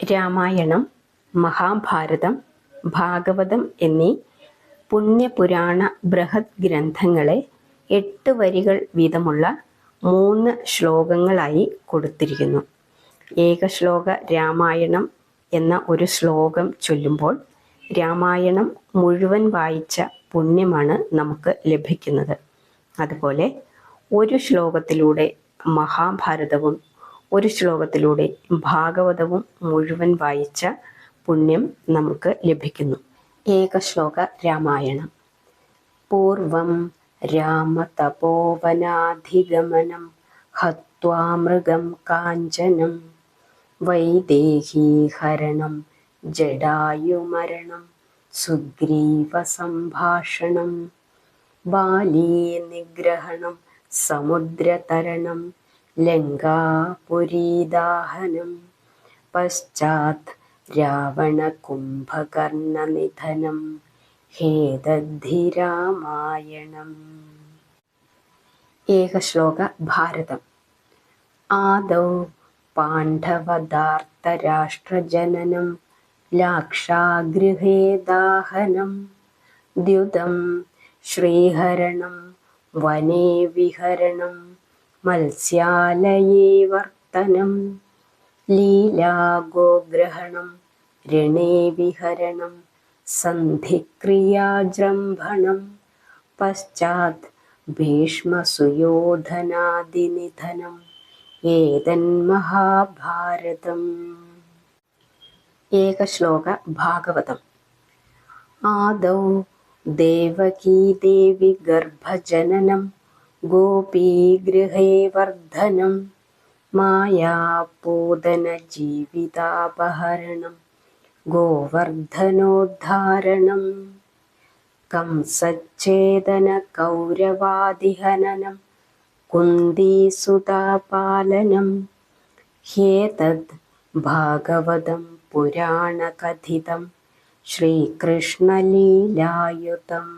രാമായണം മഹാഭാരതം ഭാഗവതം എന്നീ പുണ്യപുരാണ ബൃഹത് ഗ്രന്ഥങ്ങളെ എട്ട് വരികൾ വീതമുള്ള മൂന്ന് ശ്ലോകങ്ങളായി കൊടുത്തിരിക്കുന്നു. ഏകശ്ലോക രാമായണം എന്ന ഒരു ശ്ലോകം ചൊല്ലുമ്പോൾ രാമായണം മുഴുവൻ വായിച്ച പുണ്യമാണ് നമുക്ക് ലഭിക്കുന്നത്. അതുപോലെ ഒരു ശ്ലോകത്തിലൂടെ മഹാഭാരതവും ഒരു ശ്ലോകത്തിലൂടെ ഭാഗവതവും മുഴുവൻ വായിച്ച പുണ്യം നമുക്ക് ലഭിക്കുന്നു. ഏകശ്ലോക രാമായണം. പൂർവം രാമതപോവനാധിഗമനം ഹത്വാ മൃഗം കാഞ്ചനം വൈദേഹീഹരണം ജഡായുമരണം ബാലീ നിഗ്രഹണം സമുദ്രതരണം ലങ്കാപുരീദാഹനം പശ്ചാത് രാവണകുംഭകർണനിധനം ഹേതദ്ധിരാമായണം. ഏകശ്ലോക ഭാരതം. ആദൗ പാണ്ഡവദാർത്തരാഷ്ട്രജനനം ലാക്ഷാഗൃഹേ ദാഹനം ദ്യുതം ശ്രീഹരണം വനേ വിഹരണം മത്സ്യാലയേ വർത്തനം. ലീലാഗോഗ്രഹണം രണേ വിഹരണം സന്ധിക്രിയാജൃംഭണം പശ്ചാത് ഭീഷ്മസുയോധനാദിനിധനം. ഏതന്മഹാഭാരതം ഏകശ്ലോക ഭാഗവതം. ആദൗ ദേവകീദേവി ഗർഭജനനം. ഗോപീഗൃഹേ വർദ്ധനം മായാപൂതനജീവിതാപഹരണം ഗോവർദ്ധനോദ്ധാരണം कंसच्छेदनकौरवादिहननं कुन्दीसुतापालनं ह्येतद् भागवतं पुराणकथितं श्रीकृष्णलीलायुतम्